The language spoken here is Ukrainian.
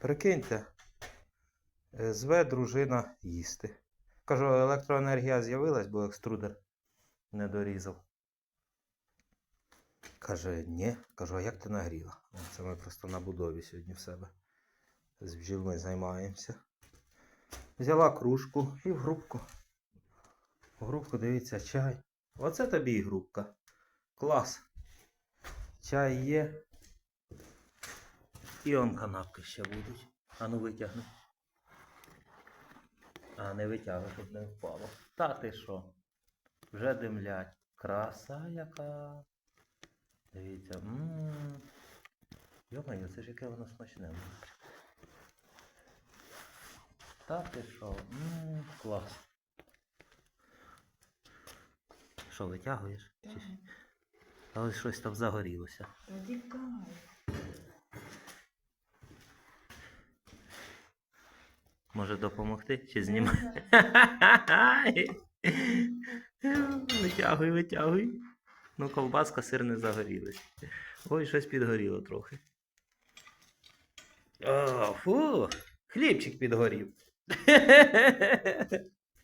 Прикиньте, е, зве дружина їсти. Кажу, електроенергія з'явилась, бо екструдер не дорізав. Каже, ні. Кажу, а як ти нагріла? Це ми просто на будові сьогодні в себе. З бджілми займаємося. Взяла кружку і в грубку. В грубку, дивіться, чай. Оце тобі і грубка. Клас. Чай є. І он канапки ще будуть. А ну витягни. А, не витягуй, щоб не впало. Та ти що? Вже димлять. Краса яка. Дивіться. Ммм. Йомаю, це ж яке воно смачне. Та ти що? Ммм, клас. Що, витягуєш? Чи... Але щось там загорілося. Радикай. Може допомогти чи знімати? Витягуй, витягуй. Ну, ковбаска, сир не загорілись. Ой, щось підгоріло трохи. О, фу, хлібчик підгорів.